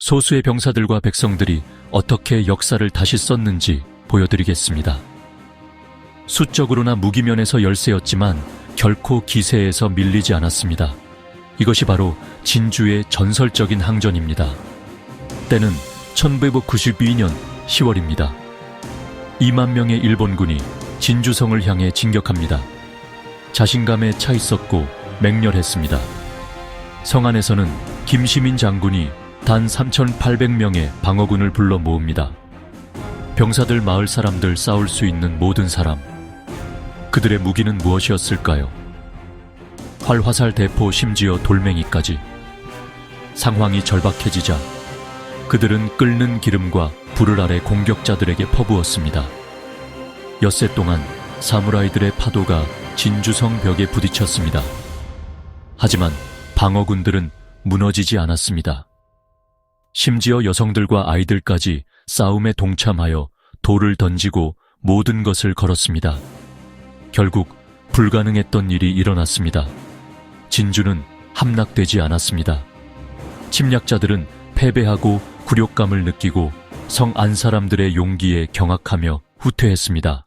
소수의 병사들과 백성들이 어떻게 역사를 다시 썼는지 보여드리겠습니다. 수적으로나 무기면에서 열세였지만 결코 기세에서 밀리지 않았습니다. 이것이 바로 진주의 전설적인 항전입니다. 때는 1992년 10월입니다. 2만 명의 일본군이 진주성을 향해 진격합니다. 자신감에 차 있었고 맹렬했습니다. 성 안에서는 김시민 장군이 단 3,800명의 방어군을 불러 모읍니다. 병사들 마을 사람들 싸울 수 있는 모든 사람. 그들의 무기는 무엇이었을까요? 활 화살 대포 심지어 돌멩이까지. 상황이 절박해지자 그들은 끓는 기름과 불을 아래 공격자들에게 퍼부었습니다. 엿새 동안 사무라이들의 파도가 진주성 벽에 부딪혔습니다. 하지만 방어군들은 무너지지 않았습니다. 심지어 여성들과 아이들까지 싸움에 동참하여 돌을 던지고 모든 것을 걸었습니다. 결국 불가능했던 일이 일어났습니다. 진주는 함락되지 않았습니다. 침략자들은 패배하고 굴욕감을 느끼고 성 안 사람들의 용기에 경악하며 후퇴했습니다.